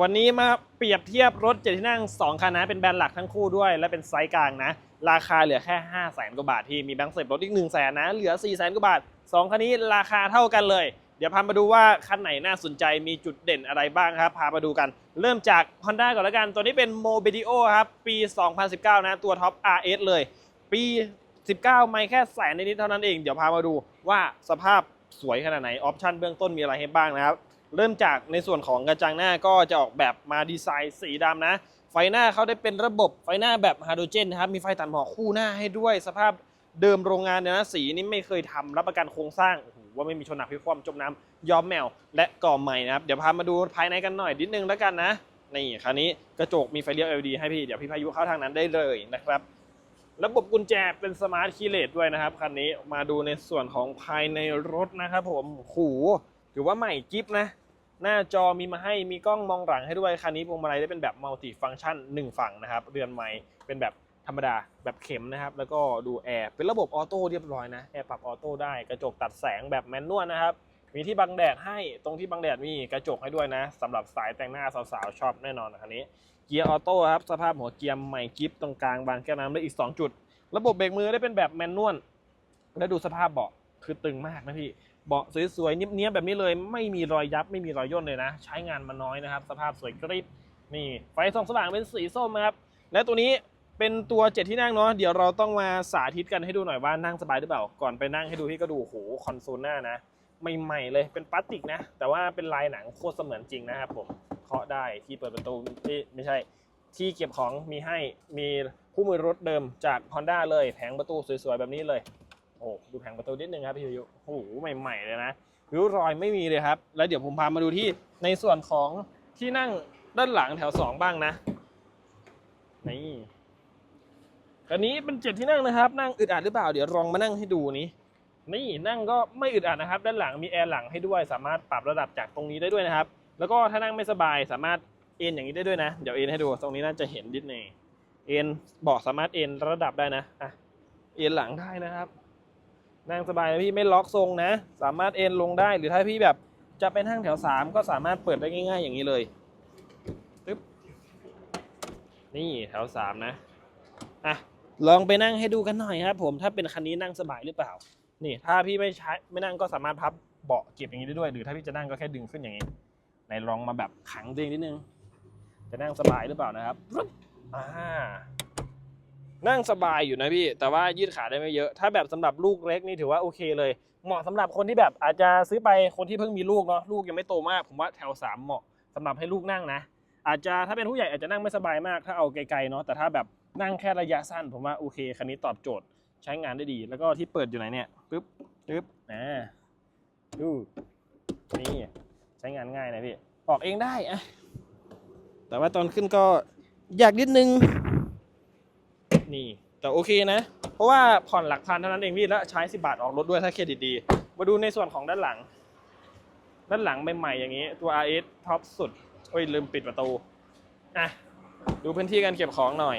วันนี้มาเปรียบเทียบรถเจ็ดที่นั่ง 2 คันนะ เป็นแบรนด์หลักทั้งคู่ด้วย และเป็นไซส์กลางนะ ราคาเหลือแค่ 5 0 0แสนกว่าบาทที่มีแบงค์เสร็จรถอีก1 0 0 0 0แสนนะ เหลือ 4 0 0แสนกว่าบาท 2 คันนี้ราคาเท่ากันเลย เดี๋ยวพามาดูว่าคันไหนน่าสนใจมีจุดเด่นอะไรบ้างครับ พามาดูกัน เริ่มจาก Honda ก่อนแล้วกัน ตัวนี้เป็น m o b i d i o ครับ ปี 2019 นะ ตัวท็อป RS เลย ปี 19 ไม่แค่แสนนิดๆเท่านั้นเอง เดี๋ยวพามาดูว่าสภาพสวยขนาดไหน ออปชั่นเบื้องต้นมีอะไรให้บ้างนะครับ เริ่มจากในส่วนของกระจังหน้าก็จะออกแบบมาดีไซน์สีดำนะ ไฟหน้าเขาได้เป็นระบบไฟหน้าแบบฮาโดรเจนนะครับ มีไฟตัดหมอกคู่หน้าให้ด้วย สภาพเดิมโรงงานเนี่ยนะสีนี้ไม่เคยทำรับประกันโครงสร้างโอ้โหว่าไม่มีชนหนักพิความจมน้ำย้อมแมว และก่อใหม่นะครับ เดี๋ยวพามาดูภายในกันหน่อยนิดนึงแล้วกันนะนี่คันนี้กระจกมีไฟเลี้ยว LED ให้พี่เดี๋ยวพี่พายุเข้าทางนั้นได้เลยนะครับระบบกุญแจเป็นสมาร์ทคีย์เลสด้วยนะครับคันนี้มาดูในส่วนของภายในรถนะครับผมโอ้โห ถือว่าใหม่กิฟนะ หน้าจอมีมาให้มีกล้องมองหลังให้ด้วยคันนี้พวงมาลัยได้เป็นแบบมัลติฟัง c t ชัน1ฝั่งนะครับ เรือนไม้เป็นแบบธรรมดาแบบเข็มนะครับ แล้วก็ดูแอร์เป็นระบบออโต้เรียบร้อยนะแอร์ปรับออโต้ได้กระจกตัดแสงแบบแมนนวลนะครับมีที่บังแดดให้ตรงที่บังแดดมีกระจกให้ด้วยนะสำหรับสายแต่งหน้าสาวๆชอบแน่นอนคันนี้ เกียร์ออโต้ครับสภาพหัวเกียร์ใหม่กิฟตรงกลางบางแก้วน้ำได้อีก 2 จุด ระบบเบรกมือได้เป็นแบบแมนนวลแล้วดูสภาพเบาะคือตึงมากนะพี่ เบาะสวยๆเนี้ยบๆแบบนี้เลยไม่มีรอยยับไม่มีรอยย่นเลยนะ ใช้งานมาน้อยนะครับ สภาพสวยกริบนี่ไฟส่องสว่างเป็นสีส้มนะครับและตัวนี้เป็นตัวเจ็ดที่นั่งเนาะเดี๋ยวเราต้องมาสาธิตกันให้ดูหน่อยว่านั่งสบายหรือเปล่า ก่อนไปนั่งให้ดูพี่ก็ดูโอ้โหคอนโซลหน้านะใหม่ๆเลยเป็นพลาสติกนะ แต่ว่าเป็นลายหนังโคตรเสมือนจริงนะครับผมเคาะได้ที่เปิดประตูที่ไม่ใช่ที่เก็บของมีให้มีคู่มือรถเดิมจาก Honda เลยแผงประตูสวยๆแบบนี้เลย โอ้ดูแผงประตูนิดนึงครับพี่ยุโอ้โหใหม่ ๆ เลยนะริ้วรอยไม่มีเลยครับ แล้วเดี๋ยวผมพามาดูที่ในส่วนของที่นั่งด้านหลังแถว2บ้างนะนี่อันนี้เป็นเจ็ดที่นั่งนะครับ นั่งอึดอัดหรือเปล่า เดี๋ยวลองมานั่งให้ดูนี้ นี่นั่งก็ไม่อึดอัดนะครับ ด้านหลังมีแอร์หลังให้ด้วย สามารถปรับระดับจากตรงนี้ได้ด้วยนะครับ แล้วก็ถ้านั่งไม่สบายสามารถเอ็นอย่างนี้ได้ด้วยนะ เดี๋ยวเอ็นให้ดู ตรงนี้น่าจะเห็นนิดหนึงเอ็นเบาะสามารถเอ็นระดับได้นะอะเอ็นหลังได้นะครับ นั่งสบายนะพี่ไม่ล็อกทรงนะ สามารถเอ็นลงได้หรือถ้าพี่แบบจะไปนั่งแถว 3 ก็สามารถเปิดได้ง่าย ๆ อย่างนี้เลยตึ๊บนี่แถว 3 นะอะลองไปนั่งให้ดูกันหน่อยครับผมถ้าเป็นคันนี้นั่งสบายหรือเปล่า นี่ถ้าพี่ไม่ใช้ไม่นั่งก็สามารถพับเบาะเก็บอย่างนี้ได้ด้วย หรือถ้าพี่จะนั่งก็แค่ดึงขึ้นอย่างนี้ไหนลองมาแบบขังตัวเองนิดนึง จะนั่งสบายหรือเปล่านะครับปึ๊บอ่า นั่งสบายอยู่นะพี่ แต่ว่ายืดขาได้ไม่เยอะ ถ้าแบบสำหรับลูกเล็กนี่ถือว่าโอเคเลย เหมาะสำหรับคนที่แบบอาจจะซื้อไปคนที่เพิ่งมีลูกเนาะลูกยังไม่โตมาก ผมว่าแถวสามเหมาะสำหรับให้ลูกนั่งนะ อาจจะถ้าเป็นผู้ใหญ่อาจจะนั่งไม่สบายมากถ้าเอาไกลๆเนาะแต่ถ้าแบบนั่งแค่ระยะสั้น ผมว่าโอเคคันนี้ตอบโจทย์ใช้งานได้ดี แล้วก็ที่เปิดอยู่ไหนเนี่ยปึ๊บปึ๊บอ่าดูนี่ใช้งานง่ายนะพี่ออกเองได้อะแต่ว่าตอนขึ้นก็อยากนิดนึง นี่แต่โอเคนะ เพราะว่าผ่อนหลักพันเท่านั้นเองพี่แล้วใช้10บาทออกรถด้วยถ้าเครดิตดี มาดูในส่วนของด้านหลัง ด้านหลังใหม่ๆอย่างนี้ ตัว RS ท็อปสุดโอ้ยลืมปิดประตูอะดูพื้นที่การเก็บของหน่อย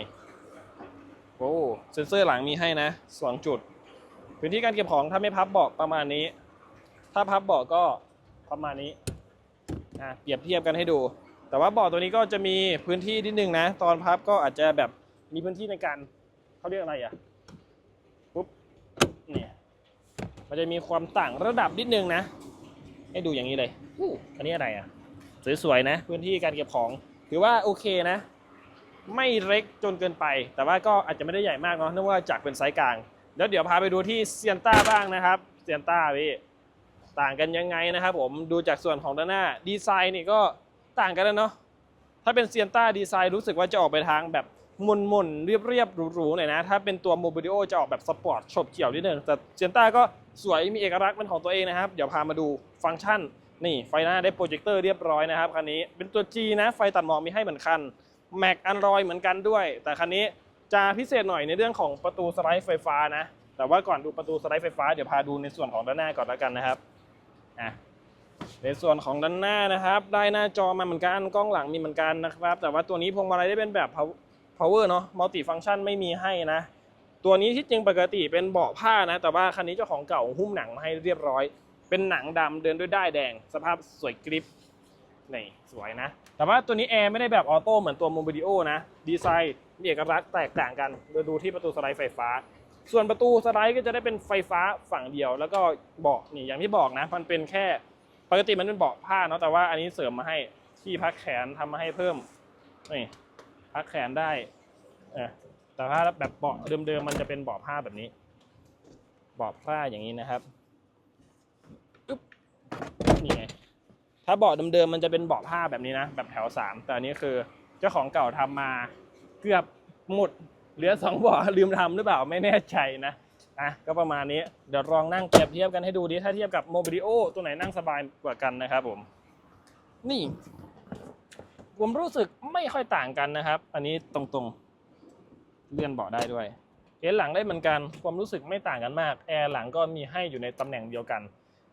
โอ้เซ็นเซอร์หลังมีให้นะสองจุด พื้นที่การเก็บของถ้าไม่พับเบาะประมาณนี้ ถ้าพับเบาะก็ประมาณนี้อะเปรียบเทียบกันให้ดู แต่ว่าเบาะตัวนี้ก็จะมีพื้นที่นิดนึงนะ ตอนพับก็อาจจะแบบมีพื้นที่ในการ เขาเรียกอะไรอะปุ๊บเนี่ยมันจะมีความต่างระดับนิดนึงนะ ให้ดูอย่างนี้เลยอันนี้อะไรอะ สวยๆนะ พื้นที่การเก็บของถือว่าโอเคนะ ไม่เล็กจนเกินไป แต่ว่าก็อาจจะไม่ได้ใหญ่มากเนาะเนื่องว่าจากเป็นไซส์กลาง แล้วเดี๋ยวพาไปดูที่เซียนต้าบ้างนะครับเซียนต้าพี่ต่างกันยังไงนะครับผมดูจากส่วนของด้านหน้าดีไซน์นี่ก็ต่างกันแล้วเนาะถ้าเป็นเซียนต้าดีไซน์รู้สึกว่าจะออกไปทางแบบ มนมนเรียบเรียบหรูๆหน่อยนะ ถ้าเป็นตัวโมบิลิโอจะออกแบบสปอร์ตฉบเฉี่ยวนิดนึงแต่เซียนต้าก็สวยมีเอกลักษณ์เป็นของตัวเองนะครับ เดี๋ยวพามาดูฟังก์ชัน นี่ไฟหน้าได้โปรเจคเตอร์เรียบร้อยนะครับคันนี้เป็นตัว G นะไฟตัดหมอกมีให้เหมือนกันแม็กอันรอยเหมือนกันด้วย แต่คันนี้จะพิเศษหน่อยในเรื่องของประตูสไลด์ไฟฟ้านะ แต่ว่าก่อนดูประตูสไลด์ไฟฟ้าเดี๋ยวพาดูในส่วนของด้านหน้าก่อนแล้วกันนะครับอะในส่วนของด้านหน้านะครับ ได้หน้าจอมาเหมือนกันกล้องหลังมีเหมือนกันนะครับ แต่ว่าตัวนี้พวงมาลัยได้เป็นแบบ power เนาะมัลติฟัง c t ชันไม่มีให้นะ ตัวนี้ที่จริงปกติเป็นเบาะผ้านะ แต่ว่าคันนี้เจ้าของเก่าหุ้มหนังมาให้เรียบร้อย เป็นหนังดำเดินด้วยด้ายแดง สภาพสวยกริปนี่สวยนะ แต่ว่าตัวนี้แอร์ไม่ได้แบบออโต้เหมือนตัวโมบิ i โอนะ ดีไซน์มีเอกลักษณ์แตกต่างกันโดยดูที่ประตูสไลด์ไฟฟ้า ส่วนประตูสไลด์ก็จะได้เป็นไฟฟ้าฝั่งเดียว แล้วก็เบาะนี่อย่างที่บอกนะ มันเป็นแค่ปกติมันเป็นเบาะผ้าเนาะแต่ว่าอันนี้เสริมมาให้ที่พักแขนทำมาให้เพิ่มนี่ พักแขนได้เออแต่ถ้าแบบเบาะเดิมๆมันจะเป็นเบาะผ้าแบบนี้เบาะผ้าอย่างนี้นะครับอึ๊บนี่ไงถ้าเบาะเดิมๆมันจะเป็นเบาะผ้าแบบนี้นะแบบแถวสามแต่อันนี้คือเจ้าของเก่าทำมาเกือบหมดเหลือสองเบาะลืมทำหรือเปล่าไม่แน่ใจนะอะก็ประมาณนี้เดี๋ยวลองนั่งเปรียบเทียบกันให้ดูดิถ้าเทียบกับโมบิ i โอตัวไหนนั่งสบายกว่ากันนะครับผมนี่ ผมรู้สึกไม่ค่อยต่างกันนะครับ อันนี้ตรงๆ เลื่อนเบาะได้ด้วยเอหลังได้เหมือนกัน ความรู้สึกไม่ต่างกันมาก แอร์หลังก็มีให้อยู่ในตำแหน่งเดียวกัน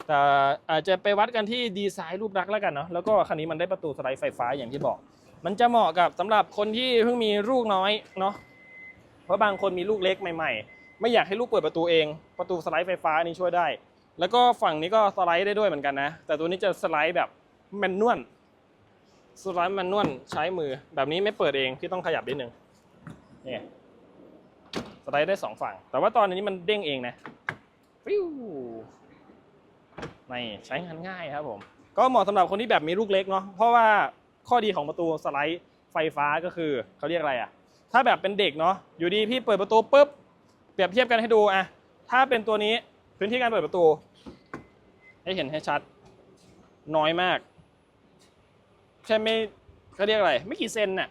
แต่อาจจะไปวัดกันที่ดีไซน์รูปลักษณ์แล้วกันเนาะ แล้วก็คันนี้มันได้ประตูสไลด์ไฟฟ้าอย่างที่บอก มันจะเหมาะกับสำหรับคนที่เพิ่งมีลูกน้อยเนาะ เพราะบางคนมีลูกเล็กใหม่ๆ ไม่อยากให้ลูกเปิดประตูเอง ประตูสไลด์ไฟฟ้านี่ช่วยได้ แล้วก็ฝั่งนี้ก็สไลด์ได้ด้วยเหมือนกันนะ แต่ตัวนี้จะสไลด์แบบแมนนวล สไลด์แมนนวลใช้มือแบบนี้ไม่เปิดเองพี่ต้องขยับนิดนึงนี่สไลด์ได้สองฝั่ง แต่ว่าตอนนี้มันเด้งเองนะฟิวนี่ใช้งานง่ายครับผม ก็เหมาะสำหรับคนที่แบบมีลูกเล็กเนาะเพราะว่าข้อดีของประตูสไลด์ไฟฟ้าก็คือเขาเรียกอะไรอะถ้าแบบเป็นเด็กเนาะอยู่ดีพี่เปิดประตูปุ๊บเปรียบเทียบกันให้ดูอะถ้าเป็นตัวนี้พื้นที่การเปิดประตู ให้เห็นให้ชัด น้อยมาก แค่ไม่เขาเรียกอะไร ไม่กี่เซนน่ะ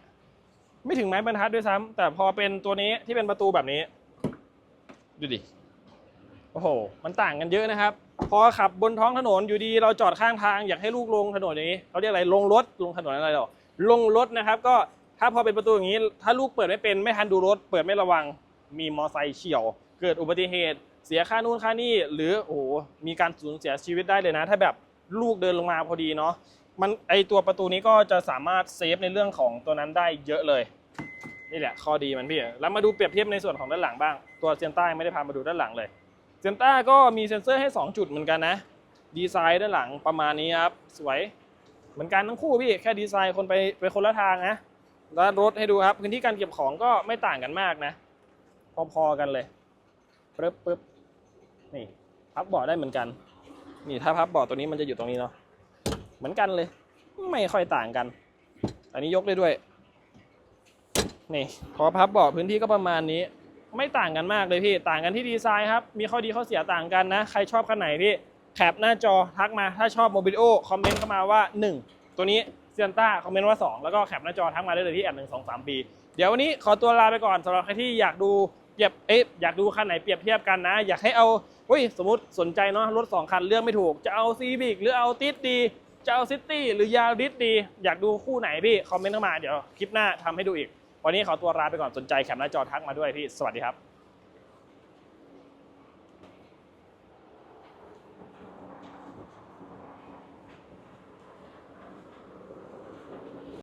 ไม่ถึงไม้บรรทัดด้วยซ้ำแต่พอเป็นตัวนี้ที่เป็นประตูแบบนี้ ดูดิ โอ้โห มันต่างกันเยอะนะครับ พอขับบนท้องถนนอยู่ดีเราจอดข้างทางอยากให้ลูกลงถนนอย่างนี้เขาเรียกอะไรลงรถลงถนนอะไรหรอลงรถนะครับ ก็ถ้าพอเป็นประตูอย่างนี้ ถ้าลูกเปิดไม่เป็นไม่ทันดูรถ เปิดไม่ระวัง มีมอไซค์เฉี่ยว เกิดอุบัติเหตุ เสียค่านู่นค่านี่หรือโอ้โหมีการสูญเสียชีวิตได้เลยนะ ถ้าแบบลูกเดินลงมาพอดีเนาะ มันไอตัวประตูนี้ก็จะสามารถเซฟในเรื่องของตัวนั้นได้เยอะเลย นี่แหละข้อดีมันพี่ แล้วมาดูเปรียบเทียบในส่วนของด้านหลังบ้าง ตัวเซนต้ไม่ได้พามาดูด้านหลังเลย เซนต้าก็มีเซ็นเซอร์ให้ 2 จุดเหมือนกันนะ ดีไซน์ด้านหลังประมาณนี้ครับ สวย เหมือนกันทั้งคู่พี่ แค่ดีไซน์คนไปไปคนละทางนะ แล้วรถให้ดูครับพื้นที่การเก็บของก็ไม่ต่างกันมากนะ พอๆกันเลยปึ๊บปึ๊บนี่พับเบาะได้เหมือนกัน นี่ถ้าพับเบาะตัวนี้มันจะอยู่ตรงนี้เนาะ มือนกันเลย ไม่ค่อยต่างกัน อันนี้ยกได้ด้วย นี่พอพับเบาะพื้นที่ก็ประมาณนี้ ไม่ต่างกันมากเลยพี่ ต่างกันที่ดีไซน์ครับ มีข้อดีข้อเสียต่างกันนะ ใครชอบคันไหนพี่ แคปหน้าจอทักมา ถ้าชอบโมบิโอคอมเมนต์เข้ามาว่า 1 ตัวนี้เซียนต้าคอมเมนต์ว่า 2 แล้วก็แคปหน้าจอทักมาได้เลยที่แอดหนึ่งสองสามปี เดี๋ยววันนี้ขอตัวลาไปก่อนสำหรับใครที่อยากดูเปรียบเอ๊ะอยากดูคันไหนเปรียบเทียบกันนะ อยากให้เอาเฮ้ยสมมติสนใจเนาะรถ2คันเลือกไม่ถูกจะเอาซีบิกหรือเอาติดดี จะเอาซิตี้หรือยาริสดี อยากดูคู่ไหนพี่ คอมเมนต์เข้ามาเดี๋ยวคลิปหน้าทำให้ดูอีก วันนี้ขอตัวลาไปก่อนสนใจแคมหน้าจอทักมาด้วยพี่ สวัสดีครับ